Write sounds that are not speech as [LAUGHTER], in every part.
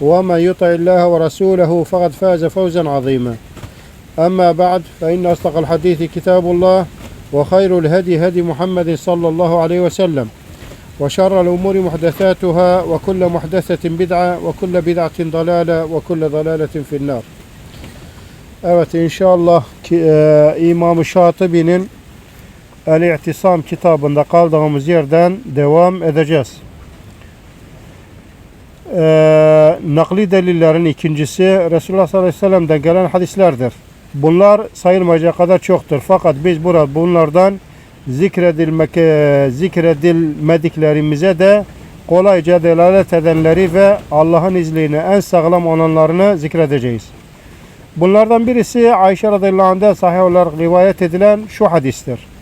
ومن يطع الله ورسوله فقد فاز فوزا عظيما أما بعد فإن أصدق الحديث كتاب الله وخير الهدي هدي محمد صلى الله عليه وسلم وشر الأمور محدثاتها وكل محدثة بدعة وكل بدعة ضلالة وكل ضلالة في النار Evet inşallah ki, e, İmam-ı Şatibi'nin El-İ'tisam kitabında kaldığımız yerden devam edeceğiz. Ee, nakli delillerin ikincisi Resulullah sallallahu aleyhi ve sellem'den gelen hadislerdir. Bunlar sayılmayacak kadar çoktur. Fakat biz burada bunlardan zikredilmek, zikredilmediklerimize de kolayca delalet edenleri ve Allah'ın izniyle en sağlam olanlarını zikredeceğiz. Bunlardan birisi Ayşe radıyallahu anh'da sahih olarak rivayet edilen şu hadistir.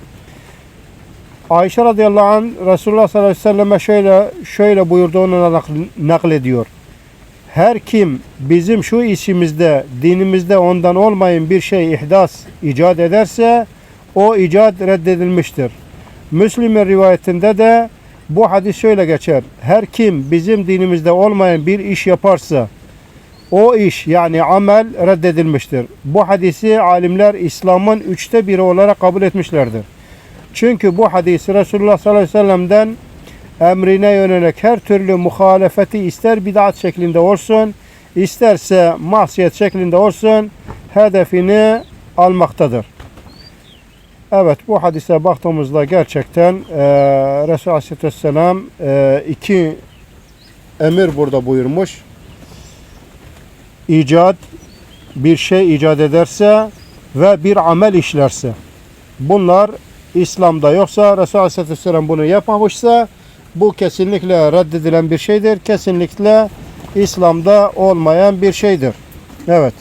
Ayşe radıyallahu anh Resulullah sallallahu aleyhi ve selleme şöyle şöyle buyurduğunu nakl- naklediyor. Her kim bizim şu işimizde, dinimizde ondan olmayan bir şey ihdas icat ederse o icat reddedilmiştir. Müslim'in rivayetinde de bu hadis şöyle geçer. Her kim bizim dinimizde olmayan bir iş yaparsa o iş yani amel reddedilmiştir. Bu hadisi alimler İslam'ın üçte biri olarak kabul etmişlerdir. Çünkü bu hadis Resulullah sallallahu aleyhi ve sellem'den emrine yönelik her türlü muhalefeti ister bid'at şeklinde olsun, isterse masiyet şeklinde olsun hedefini almaktadır. Evet bu hadise baktığımızda gerçekten e, Resulullah aleyhisselam e, iki emir burada buyurmuş. İcat bir şey icat ederse ve bir amel işlerse bunlar İslam'da yoksa Resulullah Aleyhisselam bunu yapmamışsa bu kesinlikle reddedilen bir şeydir. Kesinlikle İslam'da olmayan bir şeydir. Evet.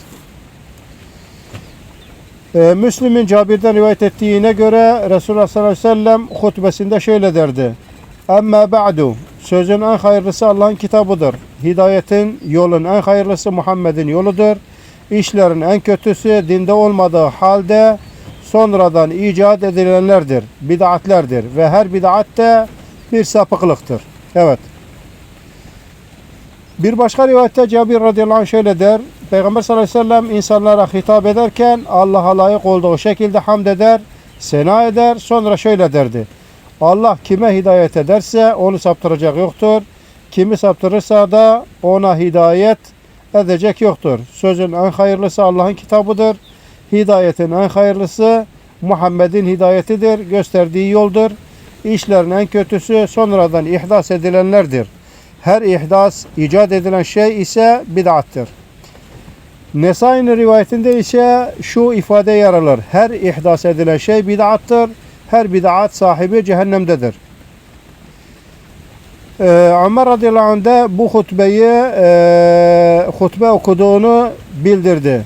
Ee, Müslim'in Cabir'den rivayet ettiğine göre Resulullah sallallahu aleyhi ve sellem hutbesinde şöyle derdi. Amma ba'du. Sözün en hayırlısı Allah'ın kitabıdır. Hidayetin, yolun en hayırlısı Muhammed'in yoludur. İşlerin en kötüsü dinde olmadığı halde sonradan icat edilenlerdir, bid'atlerdir ve her bid'at de bir sapıklıktır. Evet. Bir başka rivayette Cabir radıyallahu anh şöyle der. Peygamber sallallahu aleyhi ve sellem insanlara hitap ederken Allah'a layık olduğu şekilde hamd eder, sena eder, sonra şöyle derdi. Allah kime hidayet ederse onu saptıracak yoktur. Kimi saptırırsa da ona hidayet edecek yoktur. Sözün en hayırlısı Allah'ın kitabıdır. Hidayetin en hayırlısı Muhammed'in hidayetidir, gösterdiği yoldur. İşlerin en kötüsü sonradan ihdas edilenlerdir. Her ihdas, icat edilen şey ise bid'attır. Nesai'nin rivayetinde ise şu ifade yer alır. Her ihdas edilen şey bid'attır. Her bid'at sahibi cehennemdedir. Ee, Ömer radıyallahu anh bu hutbeyi e, hutbe okuduğunu bildirdi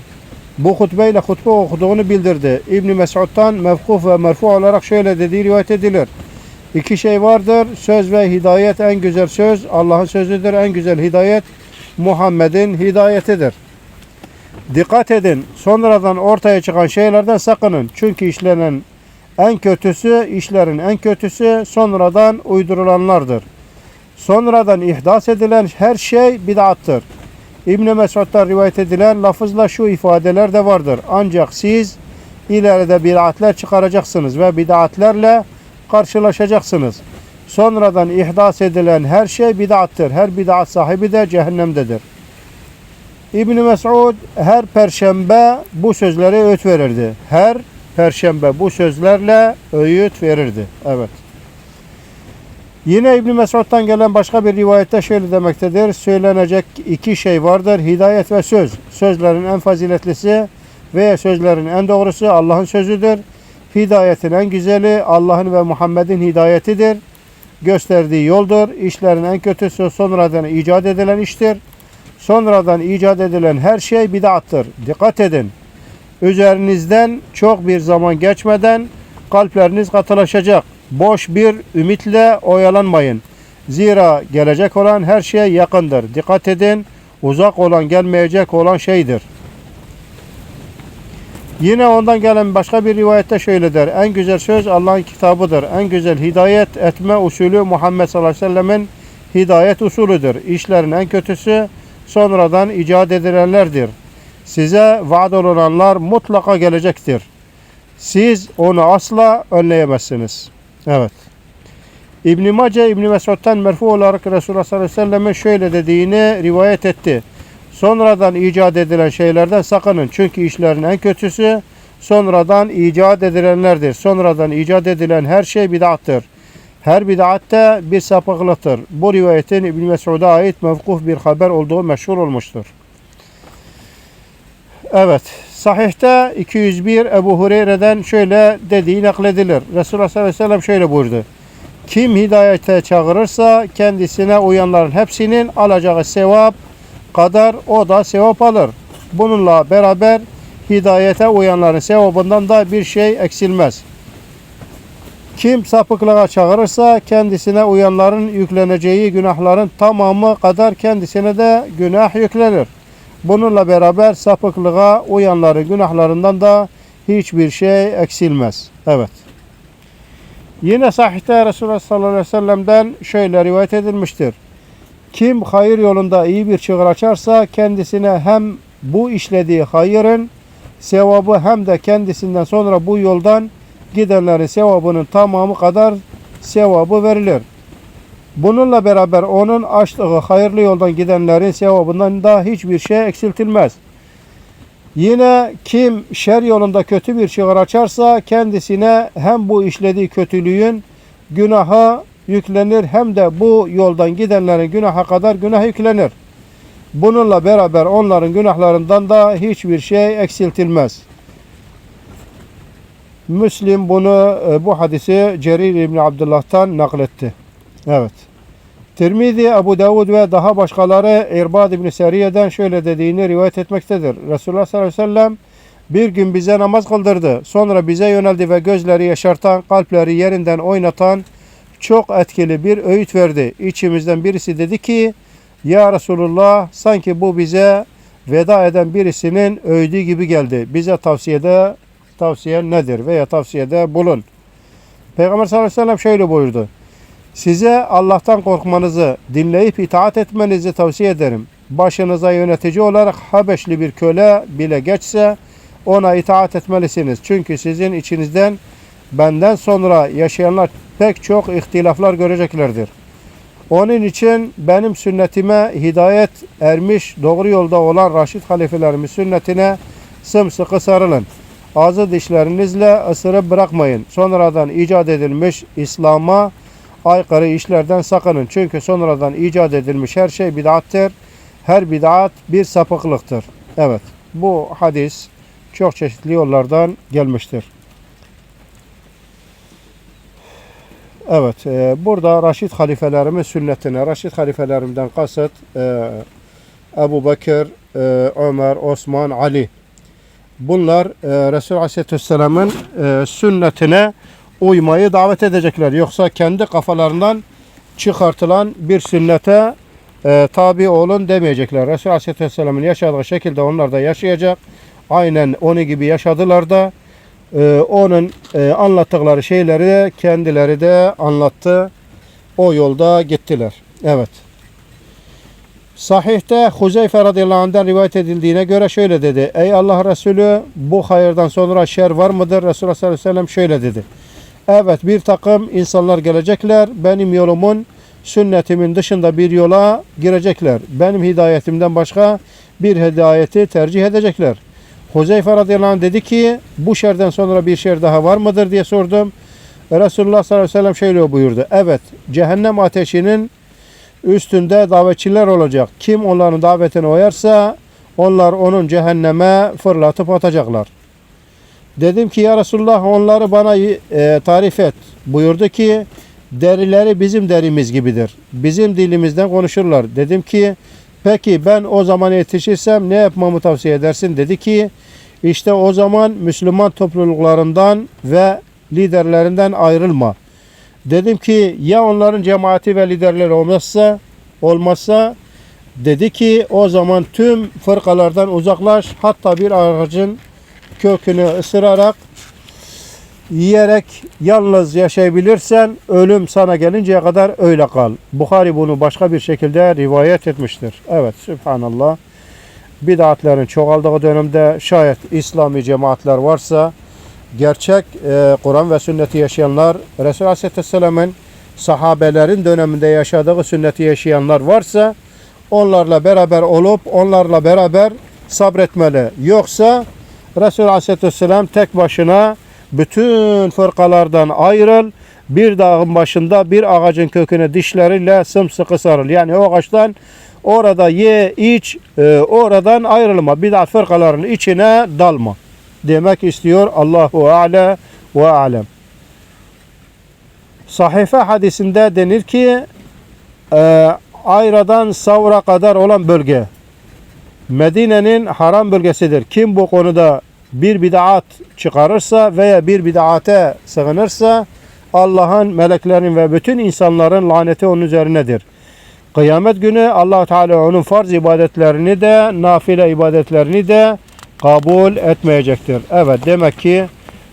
bu hutbeyle hutbe okuduğunu bildirdi. İbn Mesud'dan mevkuf ve merfu olarak şöyle dediği rivayet edilir. İki şey vardır. Söz ve hidayet en güzel söz Allah'ın sözüdür. En güzel hidayet Muhammed'in hidayetidir. Dikkat edin. Sonradan ortaya çıkan şeylerden sakının. Çünkü işlenen en kötüsü, işlerin en kötüsü sonradan uydurulanlardır. Sonradan ihdas edilen her şey bid'attır. İbn-i Mesud'dan rivayet edilen lafızla şu ifadeler de vardır. Ancak siz ileride bid'atler çıkaracaksınız ve bid'atlerle karşılaşacaksınız. Sonradan ihdas edilen her şey bid'attır. Her bid'at sahibi de cehennemdedir. İbn Mesud her perşembe bu sözleri öğüt verirdi. Her perşembe bu sözlerle öğüt verirdi. Evet. Yine İbn Mesud'dan gelen başka bir rivayette şöyle demektedir. Söylenecek iki şey vardır. Hidayet ve söz. Sözlerin en faziletlisi ve sözlerin en doğrusu Allah'ın sözüdür. Hidayetin en güzeli Allah'ın ve Muhammed'in hidayetidir. Gösterdiği yoldur. İşlerin en kötüsü sonradan icat edilen iştir. Sonradan icat edilen her şey bid'attır. Dikkat edin. Üzerinizden çok bir zaman geçmeden kalpleriniz katılaşacak. Boş bir ümitle oyalanmayın. Zira gelecek olan her şey yakındır. Dikkat edin. Uzak olan gelmeyecek olan şeydir. Yine ondan gelen başka bir rivayette şöyle der. En güzel söz Allah'ın kitabıdır. En güzel hidayet etme usulü Muhammed sallallahu aleyhi ve sellemin hidayet usulüdür. İşlerin en kötüsü sonradan icat edilenlerdir. Size vaad olunanlar mutlaka gelecektir. Siz onu asla önleyemezsiniz. Evet. İbn-i Mace İbn-i Mesud'dan merfu olarak Resulullah sallallahu aleyhi ve sellem'in şöyle dediğini rivayet etti. Sonradan icat edilen şeylerden sakının. Çünkü işlerin en kötüsü sonradan icat edilenlerdir. Sonradan icat edilen her şey bid'attır. Her bid'atte bir sapıklıktır. Bu rivayetin İbn Mesud'a ait mevkuf bir haber olduğu meşhur olmuştur. Evet. Sahihte 201 Ebu Hureyre'den şöyle dediği nakledilir. Resulullah sallallahu aleyhi ve sellem şöyle buyurdu. Kim hidayete çağırırsa kendisine uyanların hepsinin alacağı sevap kadar o da sevap alır. Bununla beraber hidayete uyanların sevabından da bir şey eksilmez. Kim sapıklığa çağırırsa kendisine uyanların yükleneceği günahların tamamı kadar kendisine de günah yüklenir. Bununla beraber sapıklığa uyanların günahlarından da hiçbir şey eksilmez. Evet. Yine sahihte Resulullah sallallahu aleyhi ve sellem'den şöyle rivayet edilmiştir. Kim hayır yolunda iyi bir çığır açarsa kendisine hem bu işlediği hayırın sevabı hem de kendisinden sonra bu yoldan gidenlerin sevabının tamamı kadar sevabı verilir. Bununla beraber onun açtığı hayırlı yoldan gidenlerin sevabından da hiçbir şey eksiltilmez. Yine kim şer yolunda kötü bir çığır açarsa kendisine hem bu işlediği kötülüğün günaha yüklenir hem de bu yoldan gidenlerin günaha kadar günah yüklenir. Bununla beraber onların günahlarından da hiçbir şey eksiltilmez. Müslim bunu e, bu hadisi Cerir İbni Abdullah'tan nakletti. Evet. Tirmizi, Abu Davud ve daha başkaları İrbad İbni Seriye'den şöyle dediğini rivayet etmektedir. Resulullah sallallahu aleyhi ve sellem bir gün bize namaz kıldırdı. Sonra bize yöneldi ve gözleri yaşartan, kalpleri yerinden oynatan çok etkili bir öğüt verdi. İçimizden birisi dedi ki, Ya Resulullah sanki bu bize veda eden birisinin öğüdü gibi geldi. Bize tavsiyede tavsiyen nedir veya tavsiyede bulun. Peygamber sallallahu aleyhi ve sellem şöyle buyurdu. Size Allah'tan korkmanızı, dinleyip itaat etmenizi tavsiye ederim. Başınıza yönetici olarak Habeşli bir köle bile geçse ona itaat etmelisiniz. Çünkü sizin içinizden benden sonra yaşayanlar pek çok ihtilaflar göreceklerdir. Onun için benim sünnetime hidayet ermiş, doğru yolda olan Raşid halifelerimin sünnetine sımsıkı sarılın. Ağzı dişlerinizle ısırıp bırakmayın. Sonradan icat edilmiş İslam'a aykırı işlerden sakının. Çünkü sonradan icat edilmiş her şey bid'attır. Her bid'at bir sapıklıktır. Evet bu hadis çok çeşitli yollardan gelmiştir. Evet, e, burada Raşid halifelerimin sünnetine, Raşid halifelerimden kasıt e, Ebu Bekir, e, Ömer, Osman, Ali. Bunlar e, Resulü Aleyhisselam'ın e, sünnetine uymayı davet edecekler. Yoksa kendi kafalarından çıkartılan bir sünnete e, tabi olun demeyecekler. Resulü Aleyhisselam'ın yaşadığı şekilde onlar da yaşayacak. Aynen onu gibi yaşadılar da e, onun e, anlattıkları şeyleri kendileri de anlattı. O yolda gittiler. Evet. Sahihte Huzeyfe radıyallahu anh'dan rivayet edildiğine göre şöyle dedi. Ey Allah Resulü bu hayırdan sonra şer var mıdır? Resulullah sallallahu aleyhi ve sellem şöyle dedi. Evet bir takım insanlar gelecekler. Benim yolumun sünnetimin dışında bir yola girecekler. Benim hidayetimden başka bir hidayeti tercih edecekler. Huzeyfe radıyallahu anh dedi ki bu şerden sonra bir şer daha var mıdır diye sordum. Resulullah sallallahu aleyhi ve sellem şöyle buyurdu. Evet cehennem ateşinin üstünde davetçiler olacak. Kim onların davetine uyarsa onlar onun cehenneme fırlatıp atacaklar. Dedim ki ya Resulullah onları bana e, tarif et. Buyurdu ki derileri bizim derimiz gibidir. Bizim dilimizden konuşurlar. Dedim ki peki ben o zaman yetişirsem ne yapmamı tavsiye edersin? Dedi ki işte o zaman Müslüman topluluklarından ve liderlerinden ayrılma. Dedim ki ya onların cemaati ve liderleri olmazsa olmazsa dedi ki o zaman tüm fırkalardan uzaklaş hatta bir ağacın kökünü ısırarak yiyerek yalnız yaşayabilirsen ölüm sana gelinceye kadar öyle kal. Bukhari bunu başka bir şekilde rivayet etmiştir. Evet Sübhanallah. Bid'atlerin çoğaldığı dönemde şayet İslami cemaatler varsa gerçek e, Kur'an ve sünneti yaşayanlar Resulü Aleyhisselam'ın sahabelerin döneminde yaşadığı sünneti yaşayanlar varsa onlarla beraber olup onlarla beraber sabretmeli. Yoksa Resulü Aleyhisselam tek başına bütün fırkalardan ayrıl. Bir dağın başında bir ağacın köküne dişleriyle sımsıkı sarıl. Yani o ağaçtan orada ye, iç, e, oradan ayrılma. Bidat fırkaların içine dalma. Demek istiyor Allahu Alem ve Alem. Sahife hadisinde denir ki e, Ayra'dan Savra kadar olan bölge Medine'nin haram bölgesidir. Kim bu konuda bir bid'at çıkarırsa veya bir bid'ate sığınırsa Allah'ın, meleklerin ve bütün insanların laneti onun üzerinedir. Kıyamet günü allah Teala onun farz ibadetlerini de, nafile ibadetlerini de kabul etmeyecektir. Evet demek ki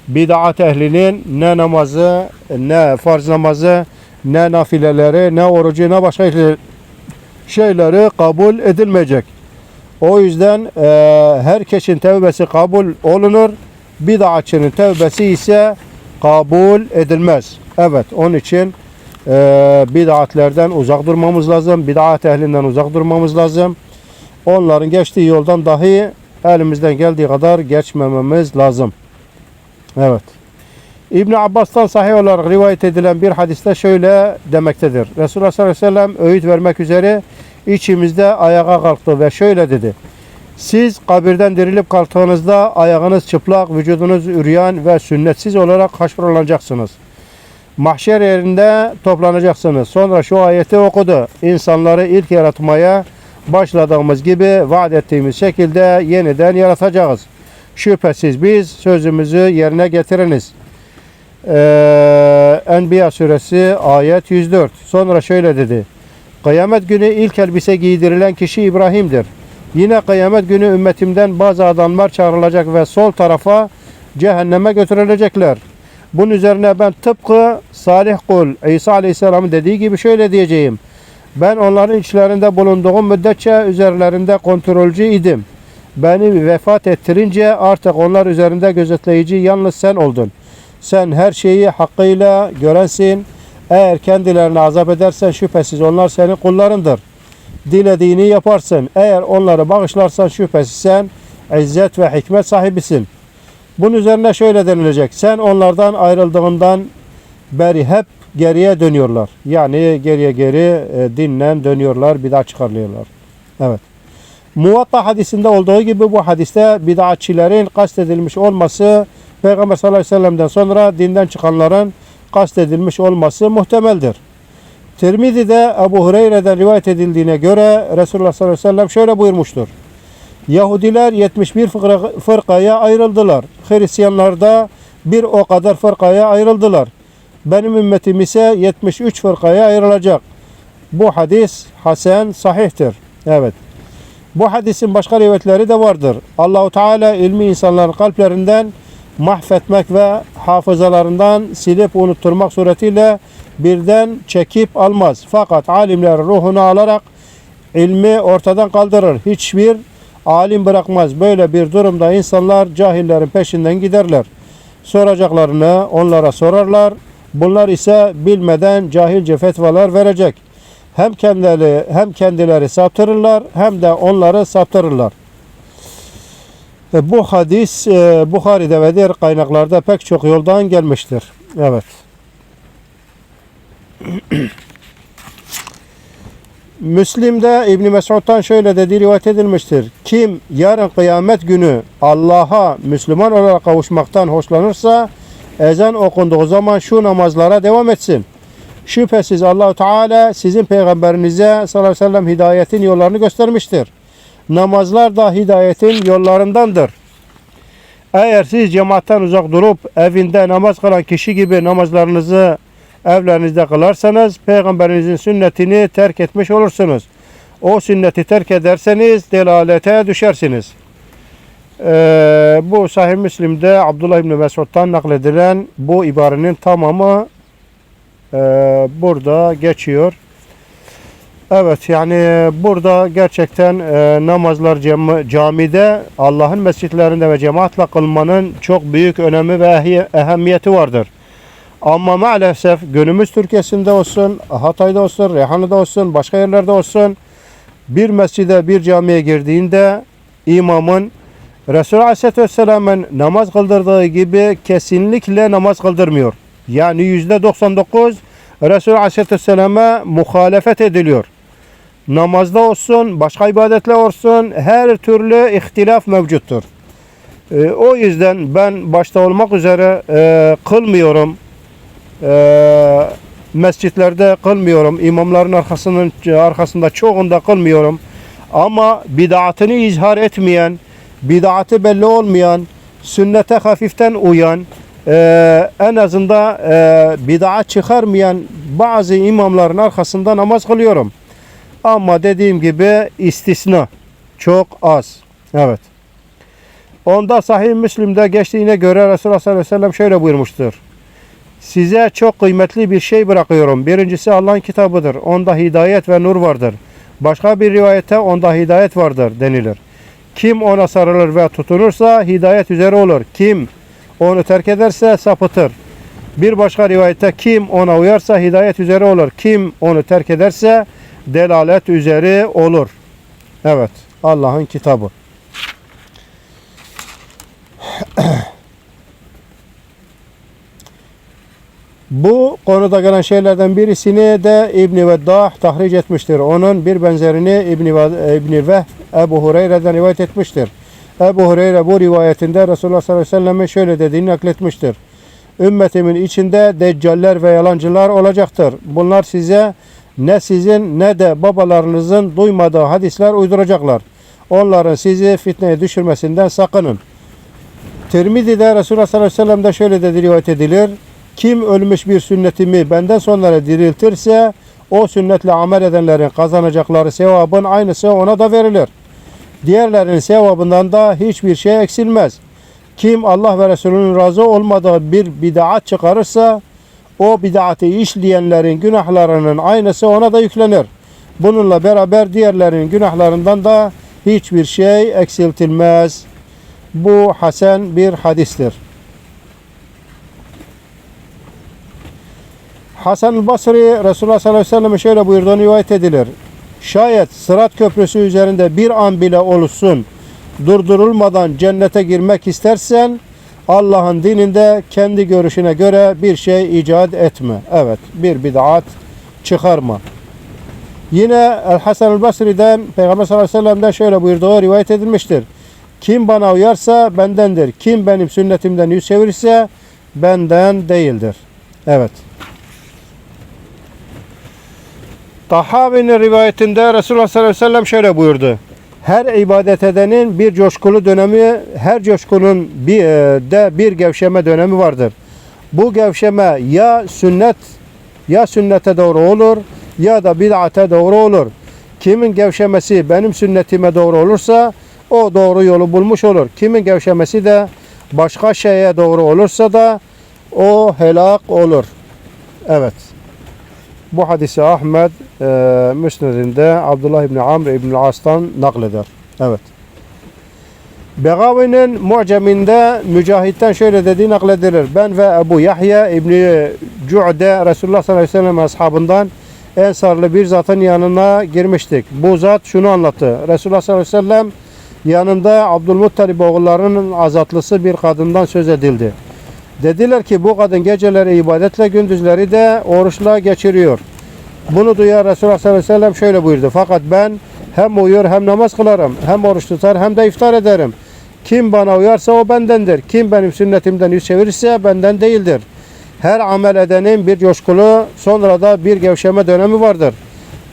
bid'at ehlinin ne namazı, ne farz namazı, ne nafileleri, ne orucu, ne başka şeyleri kabul edilmeyecek. O yüzden e, herkesin tevbesi kabul olunur. Bid'atçının tevbesi ise kabul edilmez. Evet onun için e, bid'atlerden uzak durmamız lazım. Bid'at ehlinden uzak durmamız lazım. Onların geçtiği yoldan dahi elimizden geldiği kadar geçmememiz lazım. Evet. İbn Abbas'tan sahih olarak rivayet edilen bir hadiste şöyle demektedir. Resulullah sallallahu aleyhi ve sellem öğüt vermek üzere içimizde ayağa kalktı ve şöyle dedi. Siz kabirden dirilip kalktığınızda ayağınız çıplak, vücudunuz üryan ve sünnetsiz olarak haşrolanacaksınız. Mahşer yerinde toplanacaksınız. Sonra şu ayeti okudu. İnsanları ilk yaratmaya başladığımız gibi vaat ettiğimiz şekilde yeniden yaratacağız. Şüphesiz biz sözümüzü yerine getiriniz. Ee, Enbiya suresi ayet 104. Sonra şöyle dedi. Kıyamet günü ilk elbise giydirilen kişi İbrahim'dir. Yine kıyamet günü ümmetimden bazı adamlar çağrılacak ve sol tarafa cehenneme götürülecekler. Bunun üzerine ben tıpkı Salih kul İsa Aleyhisselam'ın dediği gibi şöyle diyeceğim. Ben onların içlerinde bulunduğum müddetçe üzerlerinde kontrolcü idim. Beni vefat ettirince artık onlar üzerinde gözetleyici yalnız sen oldun. Sen her şeyi hakkıyla görensin. Eğer kendilerini azap edersen şüphesiz onlar senin kullarındır. Dilediğini yaparsın. Eğer onları bağışlarsan şüphesiz sen izzet ve hikmet sahibisin. Bunun üzerine şöyle denilecek. Sen onlardan ayrıldığından beri hep geriye dönüyorlar. Yani geriye geri e, dinlen dönüyorlar, bidat çıkarıyorlar. Evet. Muvatta hadisinde olduğu gibi bu hadiste bid'atçilerin kastedilmiş olması Peygamber sallallahu aleyhi ve sellem'den sonra dinden çıkanların kastedilmiş olması muhtemeldir. Tirmizi'de Ebu Hureyre'den rivayet edildiğine göre Resulullah sallallahu aleyhi ve sellem şöyle buyurmuştur. Yahudiler 71 fırka- fırkaya ayrıldılar. Hristiyanlar da bir o kadar fırkaya ayrıldılar. Benim ümmetim ise 73 fırkaya ayrılacak. Bu hadis hasen sahihtir. Evet. Bu hadisin başka rivayetleri de vardır. Allahu Teala ilmi insanların kalplerinden mahvetmek ve hafızalarından silip unutturmak suretiyle birden çekip almaz. Fakat alimler ruhunu alarak ilmi ortadan kaldırır. Hiçbir alim bırakmaz. Böyle bir durumda insanlar cahillerin peşinden giderler. Soracaklarını onlara sorarlar. Bunlar ise bilmeden cahilce fetvalar verecek. Hem kendileri hem kendileri saptırırlar hem de onları saptırırlar. Bu hadis e, Bukhari'de ve diğer kaynaklarda pek çok yoldan gelmiştir. Evet. [CLEARS THROAT] Müslim'de İbn Mesud'dan şöyle dediği rivayet edilmiştir. Kim yarın kıyamet günü Allah'a Müslüman olarak kavuşmaktan hoşlanırsa ezan okunduğu zaman şu namazlara devam etsin. Şüphesiz Allahu Teala sizin peygamberinize sallallahu aleyhi ve sellem hidayetin yollarını göstermiştir. Namazlar da hidayetin yollarındandır. Eğer siz cemaatten uzak durup evinde namaz kılan kişi gibi namazlarınızı evlerinizde kılarsanız peygamberinizin sünnetini terk etmiş olursunuz. O sünneti terk ederseniz delalete düşersiniz. Ee, bu Sahih Müslim'de Abdullah İbni Mesud'dan nakledilen bu ibarenin tamamı e, burada geçiyor. Evet yani burada gerçekten e, namazlar cam- camide Allah'ın mescitlerinde ve cemaatle kılmanın çok büyük önemi ve ehemmiyeti vardır. Ama maalesef günümüz Türkiye'sinde olsun, Hatay'da olsun, Reyhanlı'da olsun, başka yerlerde olsun bir mescide, bir camiye girdiğinde imamın Resulü Aleyhisselatü Vesselam'ın namaz kıldırdığı gibi kesinlikle namaz kıldırmıyor. Yani yüzde 99 Resulü Aleyhisselatü Vesselam'a muhalefet ediliyor. Namazda olsun, başka ibadetler olsun her türlü ihtilaf mevcuttur. Ee, o yüzden ben başta olmak üzere e, kılmıyorum. Ee, mescitlerde kılmıyorum. İmamların arkasının arkasında çoğunda kılmıyorum. Ama bid'atını izhar etmeyen, bid'atı belli olmayan, sünnete hafiften uyan, e, en azından e, bid'at çıkarmayan bazı imamların arkasında namaz kılıyorum. Ama dediğim gibi istisna çok az. Evet. Onda Sahih Müslim'de geçtiğine göre Resulullah sallallahu aleyhi ve sellem şöyle buyurmuştur. Size çok kıymetli bir şey bırakıyorum. Birincisi Allah'ın kitabıdır. Onda hidayet ve nur vardır. Başka bir rivayette onda hidayet vardır denilir. Kim ona sarılır ve tutunursa hidayet üzere olur. Kim onu terk ederse sapıtır. Bir başka rivayette kim ona uyarsa hidayet üzere olur. Kim onu terk ederse delalet üzere olur. Evet. Allah'ın kitabı. Bu konuda gelen şeylerden birisini de İbn Veddah tahric etmiştir. Onun bir benzerini İbn İbn Veh Ebu Hureyre'den rivayet etmiştir. Ebu Hureyre bu rivayetinde Resulullah sallallahu aleyhi ve sellem'in şöyle dediğini nakletmiştir. Ümmetimin içinde deccaller ve yalancılar olacaktır. Bunlar size ne sizin ne de babalarınızın duymadığı hadisler uyduracaklar. Onların sizi fitneye düşürmesinden sakının. Tirmizi'de Resulullah sallallahu aleyhi ve sellem'de şöyle dedi rivayet edilir. Kim ölmüş bir sünnetimi benden sonra diriltirse o sünnetle amel edenlerin kazanacakları sevabın aynısı ona da verilir. Diğerlerinin sevabından da hiçbir şey eksilmez. Kim Allah ve Resulünün razı olmadığı bir bid'at çıkarırsa o bid'atı işleyenlerin günahlarının aynısı ona da yüklenir. Bununla beraber diğerlerinin günahlarından da hiçbir şey eksiltilmez. Bu hasen bir hadistir. Hasan Basri Resulullah sallallahu aleyhi ve sellem şöyle buyurduğunu rivayet edilir. Şayet Sırat Köprüsü üzerinde bir an bile olsun durdurulmadan cennete girmek istersen Allah'ın dininde kendi görüşüne göre bir şey icat etme. Evet, bir bid'at çıkarma. Yine El Hasan el Basri'den Peygamber sallallahu aleyhi ve sellem'den şöyle buyurduğu rivayet edilmiştir. Kim bana uyarsa bendendir. Kim benim sünnetimden yüz çevirirse benden değildir. Evet. Tahavi'nin rivayetinde Resulullah sallallahu aleyhi ve sellem şöyle buyurdu. Her ibadet edenin bir coşkulu dönemi, her coşkunun bir e, de bir gevşeme dönemi vardır. Bu gevşeme ya sünnet ya sünnete doğru olur ya da bid'ate doğru olur. Kimin gevşemesi benim sünnetime doğru olursa o doğru yolu bulmuş olur. Kimin gevşemesi de başka şeye doğru olursa da o helak olur. Evet. Bu hadisi Ahmed e, Müsned'inde Abdullah İbni Amr İbni As'tan nakleder. Evet. Begavi'nin mu'ceminde Mücahit'ten şöyle dediği nakledilir. Ben ve Ebu Yahya İbni Cu'de Resulullah sallallahu aleyhi ve sellem ashabından Ensarlı bir zatın yanına girmiştik. Bu zat şunu anlattı. Resulullah sallallahu aleyhi ve sellem yanında Abdülmuttalib oğullarının azatlısı bir kadından söz edildi. Dediler ki bu kadın geceleri ibadetle gündüzleri de oruçla geçiriyor. Bunu duyar Resulullah sallallahu aleyhi ve sellem şöyle buyurdu. Fakat ben hem uyur hem namaz kılarım, hem oruç tutar hem de iftar ederim. Kim bana uyarsa o bendendir. Kim benim sünnetimden yüz çevirirse benden değildir. Her amel edenin bir coşkulu sonra da bir gevşeme dönemi vardır.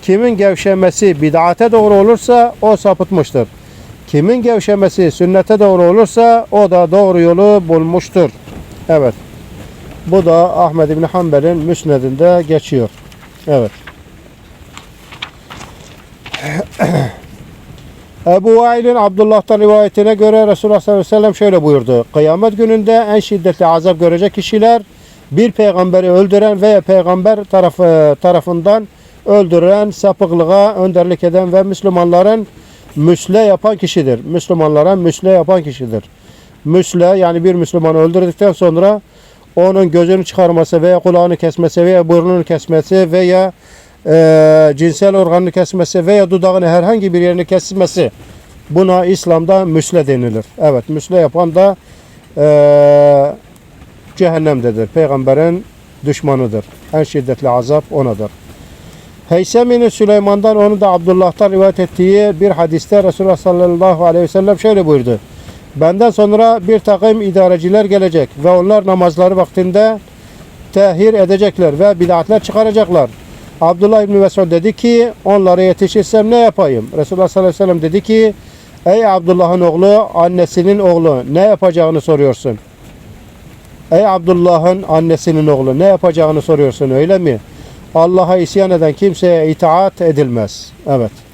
Kimin gevşemesi bid'ate doğru olursa o sapıtmıştır. Kimin gevşemesi sünnete doğru olursa o da doğru yolu bulmuştur. Evet. Bu da Ahmed İbni Hanbel'in müsnedinde geçiyor. Evet. [COUGHS] Ebu Vail'in Abdullah'tan rivayetine göre Resulullah sallallahu aleyhi ve sellem şöyle buyurdu. Kıyamet gününde en şiddetli azap görecek kişiler bir peygamberi öldüren veya peygamber tarafı, tarafından öldüren, sapıklığa önderlik eden ve Müslümanların müsle yapan kişidir. Müslümanlara müsle yapan kişidir. Müsle yani bir Müslümanı öldürdükten sonra onun gözünü çıkarması veya kulağını kesmesi veya burnunu kesmesi veya e, cinsel organını kesmesi veya dudağını herhangi bir yerini kesmesi buna İslam'da müsle denilir. Evet müsle yapan da e, cehennemdedir. Peygamberin düşmanıdır. En şiddetli azap onadır. Heysemi'nin Süleyman'dan onu da Abdullah'tan rivayet ettiği bir hadiste Resulullah sallallahu aleyhi ve sellem şöyle buyurdu. Benden sonra bir takım idareciler gelecek ve onlar namazları vaktinde tehir edecekler ve bid'atler çıkaracaklar. Abdullah İbni Mesud dedi ki onlara yetişirsem ne yapayım? Resulullah sallallahu aleyhi ve sellem dedi ki ey Abdullah'ın oğlu annesinin oğlu ne yapacağını soruyorsun? Ey Abdullah'ın annesinin oğlu ne yapacağını soruyorsun öyle mi? Allah'a isyan eden kimseye itaat edilmez. Evet.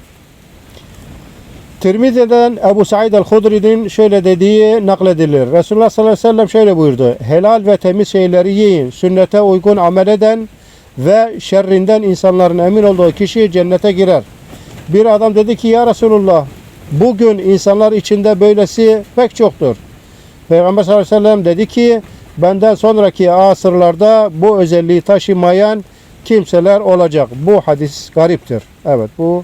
Tirmizi'den Ebu Said el-Hudri'nin şöyle dediği nakledilir. Resulullah sallallahu aleyhi ve sellem şöyle buyurdu. Helal ve temiz şeyleri yiyin. Sünnete uygun amel eden ve şerrinden insanların emin olduğu kişi cennete girer. Bir adam dedi ki ya Resulullah bugün insanlar içinde böylesi pek çoktur. Peygamber sallallahu aleyhi ve sellem dedi ki benden sonraki asırlarda bu özelliği taşımayan kimseler olacak. Bu hadis gariptir. Evet bu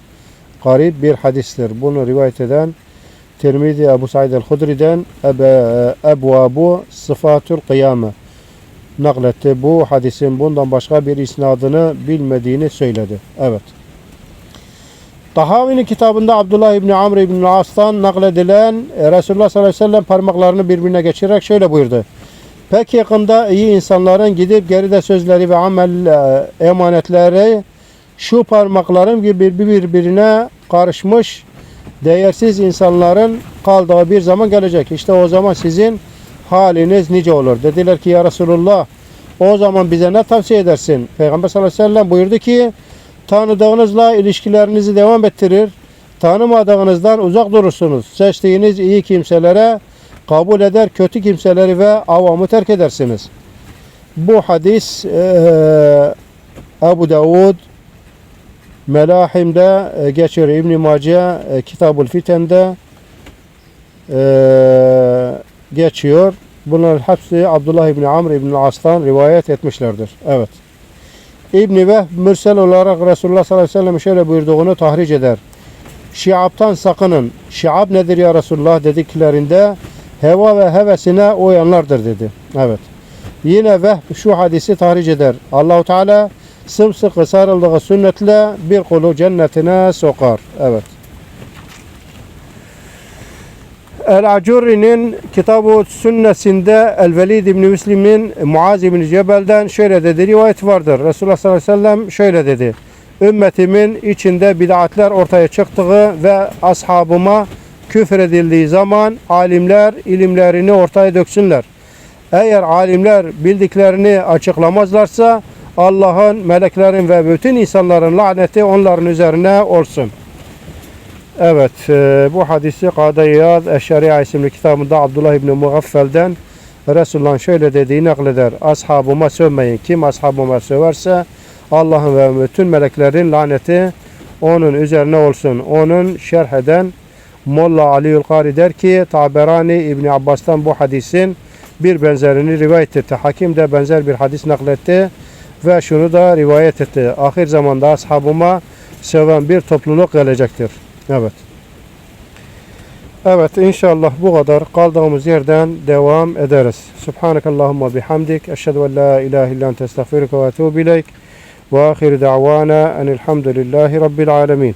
garip bir hadistir. Bunu rivayet eden Tirmizi Ebu Said el-Hudri'den Ebe, Ebu Abu Sıfatül Kıyame nakletti. Bu hadisin bundan başka bir isnadını bilmediğini söyledi. Evet. Tahavi'nin kitabında Abdullah İbni Amr İbni As'tan nakledilen e, Resulullah sallallahu aleyhi ve sellem parmaklarını birbirine geçirerek şöyle buyurdu. Pek yakında iyi insanların gidip geride sözleri ve amel e, emanetleri şu parmaklarım gibi birbirine karışmış değersiz insanların kaldığı bir zaman gelecek. İşte o zaman sizin haliniz nice olur. Dediler ki ya Resulullah o zaman bize ne tavsiye edersin? Peygamber sallallahu aleyhi ve sellem buyurdu ki tanıdığınızla ilişkilerinizi devam ettirir. Tanımadığınızdan uzak durursunuz. Seçtiğiniz iyi kimselere kabul eder, kötü kimseleri ve avamı terk edersiniz. Bu hadis e, Ebu Davud Melahim'de e, geçiyor. İbn-i Mace e, Kitabul Fiten'de e, geçiyor. Bunların hepsi Abdullah İbni Amr İbni As'tan rivayet etmişlerdir. Evet. İbni Vehb mürsel olarak Resulullah sallallahu aleyhi ve sellem şöyle buyurduğunu tahric eder. Şiab'tan sakının. Şiab nedir ya Resulullah dediklerinde heva ve hevesine uyanlardır dedi. Evet. Yine Vehb şu hadisi tahric eder. Allahu Teala sımsıkı sarıldığı sünnetle bir kulu cennetine sokar. Evet. El-Acurri'nin kitabı sünnesinde El-Velid İbni Müslim'in Muaz İbni Cebel'den şöyle dedi rivayet vardır. Resulullah sallallahu aleyhi ve sellem şöyle dedi. Ümmetimin içinde bid'atler ortaya çıktığı ve ashabıma küfür edildiği zaman alimler ilimlerini ortaya döksünler. Eğer alimler bildiklerini açıklamazlarsa Allah'ın, meleklerin ve bütün insanların laneti onların üzerine olsun. Evet, e, bu hadisi Kadıyad Eşşariya isimli kitabında Abdullah İbni Mugaffel'den Resulullah'ın şöyle dediğini nakleder. Ashabıma sövmeyin. Kim ashabıma söverse Allah'ın ve bütün meleklerin laneti onun üzerine olsun. Onun şerh eden Molla Ali Kari der ki Taberani İbni Abbas'tan bu hadisin bir benzerini rivayet etti. Hakim de benzer bir hadis nakletti ve şunu da rivayet etti. Ahir zamanda ashabıma seven bir topluluk gelecektir. Evet. Evet inşallah bu kadar kaldığımız yerden devam ederiz. Subhanakallahumma bihamdik. Eşhedü en la ilahe illa ente estağfiruke ve etûbü ileyk. Ve ahiru da'vana enilhamdülillahi rabbil alemin.